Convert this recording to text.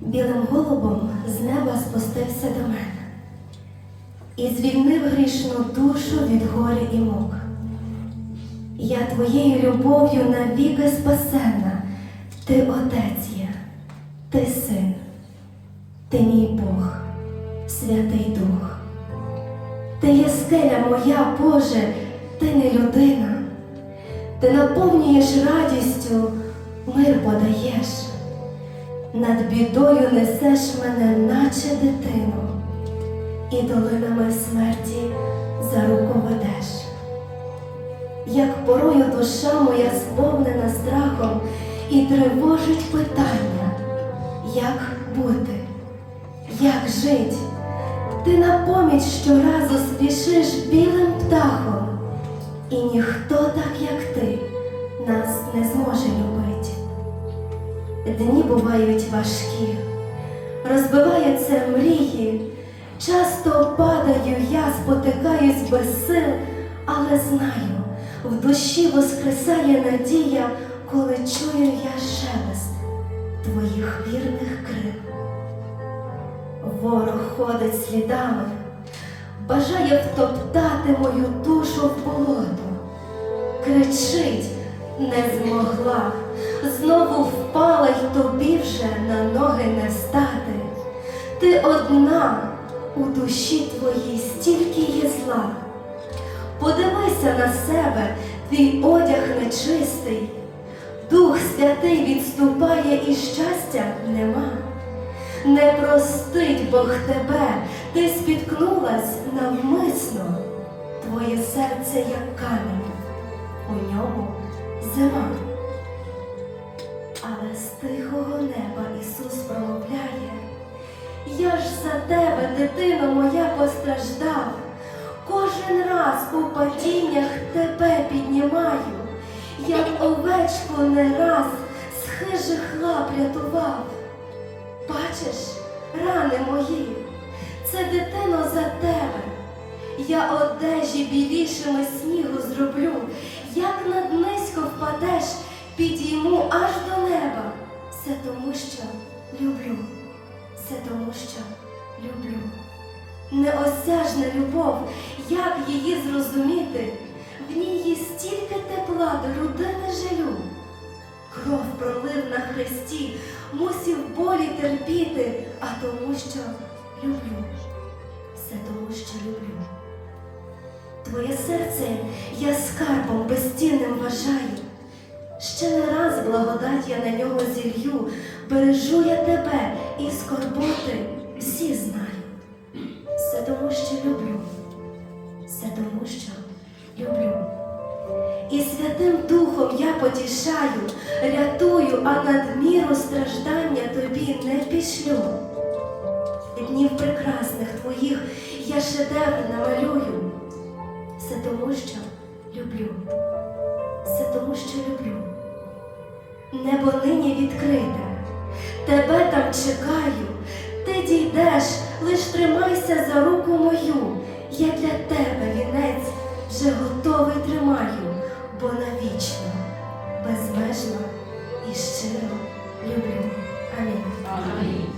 білим голубом з неба спустився до мене і звільнив грішну душу від горя і мук. Я твоєю любов'ю навіки спасена, ти отець є, ти син, ти мій Бог, Святий Дух. Ти є скеля моя, Боже, ти не людина, ти наповнюєш радістю, мир подаєш, над бідою несеш мене, наче дитину, і долинами смерті за руку ведеш. Як порою душа моя сповнена страхом і тривожить питання, як бути, як жить, ти на поміч щоразу спішиш білим птахом, і ніхто так, як ти, нас не зможе любить. Дні бувають важкі, розбиваються мрії, часто падаю я, спотикаюсь без сил, але знаю, в душі воскресає надія, коли чую я шелест твоїх вірних крил. Ворог ходить слідами, бажає втоптати мою душу в болото. Кричить, не змогла, знову впала й тобі вже на ноги не стати. Ти одна у душі твоїй стільки є зла. Подивися на себе, твій одяг нечистий, Дух Святий відступає і щастя нема. Не простить Бог тебе, ти спіткнулась навмисно, твоє серце як камінь, у ньому зима. Але з тихого неба Ісус промовляє, я ж за тебе, дитино моя, постраждав, кожен раз у падіннях тебе піднімаю, як овечку не раз з хижих лап рятував. Бачиш, рани мої, це дитино за тебе. Я одежі білішими снігу зроблю, як над низько впадеш, підійму аж до неба. Все тому, що люблю, все тому, що люблю. Неосяжна любов, як її зрозуміти, в ній є стільки тепла до людини жалю. Кров пролив на хресті, мусів болі терпіти, а тому, що люблю, все тому, що люблю. Твоє серце я скарбом безцінним вважаю. Ще не раз благодать я на нього зілью, бережу я тебе і скорботи всі знаю. Все тому, що люблю, все тому, що люблю. І Святим Духом я потішаю, рятую, а надміру страждання тобі не пішлю днів прекрасних твоїх я шедевр намалюю. Все тому, що люблю, все тому, що люблю. Небо нині відкрите, тебе там чекаю, ти дійдеш, лиш тримайся за руку мою. Я для тебе вінець вже готовий тримаю, бо навічно, безмежно і щиро люблю. Амінь. Амінь.